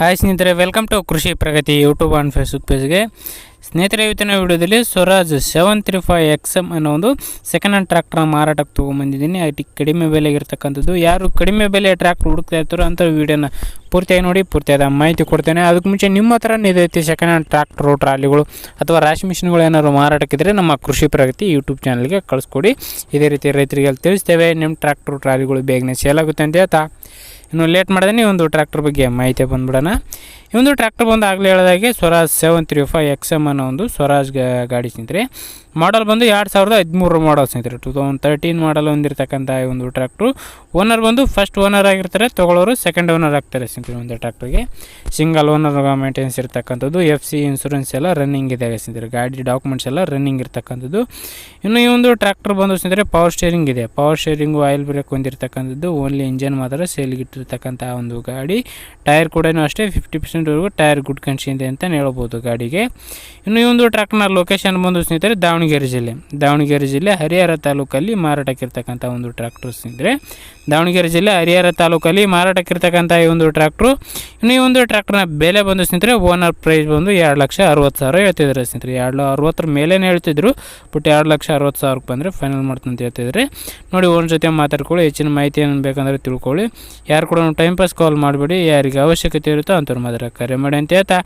Hi ಸ್ನೇಹಿತರೆ welcome to Krishi Pragati YouTube and Facebook ಪೇಜ್ಗೆ ಸ್ನೇಹಿತರೆ, ಇವತ್ತಿನ ವಿಡಿಯೋದಲ್ಲಿ Swaraj seven three five X M ಅನ್ನೋ ಒಂದು ಸೆಕೆಂಡ್ ಹ್ಯಾಂಡ್ ಟ್ರ್ಯಾಕ್ಟರ್ನ ಮಾರಾಟಕ್ಕೆ ತೊಗೊಂಬಂದಿದ್ದೀನಿ ಅದಕ್ಕೆ ಕಡಿಮೆ ಬೆಲೆಗೆ ಇರ್ತಕ್ಕಂಥದ್ದು. ಯಾರು ಕಡಿಮೆ ಬೆಲೆ ಟ್ರ್ಯಾಕ್ಟರ್ ಹುಡುಕ್ತಾ ಇರ್ತಾರೋ ಅಂಥ ವೀಡಿಯೋನ ಪೂರ್ತಿಯಾಗಿ ನೋಡಿ, ಪೂರ್ತಿಯಾದ ಮಾಹಿತಿ ಕೊಡ್ತೇನೆ. ಅದಕ್ಕೆ ಮುಂಚೆ ನಿಮ್ಮ ಹತ್ರ ಇದೈತಿ ಸೆಕೆಂಡ್ ಹ್ಯಾಂಡ್ ಟ್ರ್ಯಾಕ್ಟ್ರು ಟ್ರಾಲಿಗಳು ಅಥವಾ ರಾಶಿ ಮಿಷಿನ್ಗಳು ಏನಾದ್ರು ಮಾರಾಟಕ್ಕಿದ್ರೆ ನಮ್ಮ ಕೃಷಿ ಪ್ರಗತಿ ಯೂಟ್ಯೂಬ್ ಚಾನಲ್ಗೆ ಕಳಿಸ್ಕೊಡಿ. ಇದೇ ರೀತಿ ರೈತರಿಗೆ ತಿಳಿಸ್ತೇವೆ, ನಿಮ್ಮ ಟ್ರ್ಯಾಕ್ಟ್ರು ಟ್ರಾಲಿಗಳು ಬೇಗನೆ ಸೇಲ್ ಆಗುತ್ತೆ ಅಂತ ಹೇಳ್ತಾ. ಇನ್ನು ಲೇಟ್ ಮಾಡಿದ್ರೆ ಈ ಒಂದು ಟ್ರ್ಯಾಕ್ಟರ್ ಬಗ್ಗೆ ಮಾಹಿತಿ ಬಂದ್ಬಿಡೋಣ. ಈ ಒಂದು ಟ್ರ್ಯಾಕ್ಟರ್ ಬಂದು ಆಗಲೇ ಹೇಳಿದಾಗೆ Swaraj seven three five X M ಅನ್ನೋ ಒಂದು ಸ್ವರಾಜ್ ಗಾಡಿ ಸ್ನೇಹಿತರೆ. ಮಾಡಲ್ ಬಂದು ಎರಡು ಸಾವಿರದ ಹದಿಮೂರು ಮಾಡಲ್ ಸ್ನೇಹಿತರೆ. ಟೂ ತೌಸಂಡ್ ತರ್ಟೀನ್ ಮಾಡಲ್ ಹೊಂದಿರತಕ್ಕಂಥ ಈ ಒಂದು ಟ್ರ್ಯಾಕ್ಟ್ರು ಓನರ್ ಬಂದು ಫಸ್ಟ್ ಓನರ್ ಆಗಿರ್ತಾರೆ, ತೊಗೊಳ್ಳೋರು ಸೆಕೆಂಡ್ ಓನರ್ ಆಗ್ತಾರೆ ಸ್ನೇಹಿತರೆ ಒಂದು ಟ್ರ್ಯಾಕ್ಟ್ರಿಗೆ ಸಿಂಗಲ್ ಓನರ್ ಮೇಂಟೆನೆನ್ಸ್ ಇರ್ತಕ್ಕಂಥದ್ದು ಎಫ್ ಸಿ ಇನ್ಸೂರೆನ್ಸ್ ಎಲ್ಲ ರನ್ನಿಂಗ್ ಇದೆ ಸ್ನೇಹಿತರೆ. ಗಾಡಿ ಡಾಕ್ಯುಮೆಂಟ್ಸ್ ಎಲ್ಲ ರನ್ನಿಂಗ್ ಇರ್ತಕ್ಕಂಥದ್ದು. ಇನ್ನು ಈ ಒಂದು ಟ್ರ್ಯಾಕ್ಟರ್ ಬಂದು ಸ್ನೇಹಿತರೆ ಪವರ್ ಸ್ಟೇರಿಂಗ್ ಇದೆ. ಪವರ್ ಸ್ಟೇರಿಂಗು ಆಯಿಲ್ ಬ್ರೇಕ್ ಹೊಂದಿರತಕ್ಕಂಥದ್ದು ಓನ್ಲಿ ಇಂಜನ್ ಮಾತ್ರ ಸೇಲ್ಗಿಟ್ಟಿರ್ತಕ್ಕಂಥ ಒಂದು ಗಾಡಿ. ಟೈರ್ ಕೂಡ ಅಷ್ಟೇ ಫಿಫ್ಟಿ ಪರ್ಸೆಂಟ್ವರೆಗೂ ಟೈರ್ ಗುಡ್ ಕಂಡೀಷನ್ ಇದೆ ಅಂತ ಹೇಳ್ಬೋದು ಗಾಡಿಗೆ. ಇನ್ನು ಈ ಒಂದು ಟ್ರಕ್ನ ಲೊಕೇಶನ್ ಬಂದು ಸ್ನೇಹಿತರೆ, ದಾವಣಗೆರೆ ಜಿಲ್ಲೆ. ದಾವಣಗೆರೆ ಜಿಲ್ಲೆ ಹರಿಹರ ತಾಲೂಕಲ್ಲಿ ಮಾರಾಟಕ್ಕಿರ್ತಕ್ಕಂಥ ಒಂದು ಟ್ರ್ಯಾಕ್ಟರ್ ಸ್ನೇಹಿತರೆ. ದಾವಣಗೆರೆ ಜಿಲ್ಲೆ ಹರಿಹರ ತಾಲೂಕಲ್ಲಿ ಮಾರಾಟಕ್ಕಿರ್ತಕ್ಕಂಥ ಈ ಒಂದು ಟ್ರ್ಯಾಕ್ಟ್ರು ಇನ್ನು ಈ ಒಂದು ಟ್ರ್ಯಾಕ್ಟರ್ನ ಬೆಲೆ ಬಂದು ಸ್ನೇಹಿತರೆ ಓನರ್ ಪ್ರೈಸ್ ಬಂದು ಎರಡು ಲಕ್ಷ ಅರವತ್ತು ಸಾವಿರ ಹೇಳ್ತಿದ್ದಾರೆ ಸ್ನೇಹಿತರೆ. ಎರಡು ಅರವತ್ತರ ಮೇಲೇ ಹೇಳ್ತಿದ್ರು ಬಟ್ ಎರಡು ಲಕ್ಷ ಅರವತ್ತು ಸಾವಿರಕ್ಕೆ ಬಂದರೆ ಫೈನಲ್ ಮಾಡ್ತಂತ ಹೇಳ್ತಿದ್ದಾರೆ. ನೋಡಿ ಓನ್ ಜೊತೆ ಮಾತಾಡ್ಕೊಳ್ಳಿ, ಹೆಚ್ಚಿನ ಮಾಹಿತಿ ಏನು ಬೇಕಂದ್ರೆ ತಿಳ್ಕೊಳ್ಳಿ. ಯಾರು ಕೂಡ ಟೈಮ್ ಪಾಸ್ ಕಾಲ್ ಮಾಡಬೇಡಿ. ಯಾರಿಗೆ ಅವಶ್ಯಕತೆ ಇರುತ್ತೋ ಅಂಥವ್ರು ಮಾತ್ರ ಕರೆ ಮಾಡಿ ಅಂತ ಹೇಳ್ತಾ.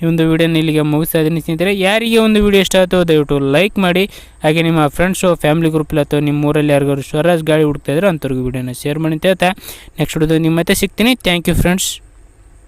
ಈ ಒಂದು ವಿಡಿಯೋನ ಇಲ್ಲಿಗೆ ಮುಗಿಸ್ತಾ ಇದ್ದೀನಿ. ಸ್ನೇಹಿತರೆ, ಯಾರಿಗೆ ಒಂದು ವಿಡಿಯೋ ಇಷ್ಟ ಆಯಿತು ದಯವಿಟ್ಟು ಲೈಕ್ ಮಾಡಿ. ಹಾಗೆ ನಿಮ್ಮ ಫ್ರೆಂಡ್ಸು ಫ್ಯಾಮಿಲಿ ಗ್ರೂಪಲ್ಲಿ ಅಥವಾ ನಿಮ್ಮ ಊರಲ್ಲಿ ಯಾರಿಗಾದ್ರು ಸ್ವರಾಜ್ ಗಾಡಿ ಹುಡುಕ್ತಾ ಇದ್ರೆ ಅಂಥವ್ರಿಗೆ ವಿಡಿಯೋನ ಶೇರ್ ಮಾಡಿ ಅಂತ ಹೇಳ್ತಾ. ನೆಕ್ಸ್ಟ್ ವಿಡಿಯೋದಲ್ಲಿ ನಿಮ್ಮ ಮತ್ತೆ ಸಿಗ್ತೀನಿ. Thank you friends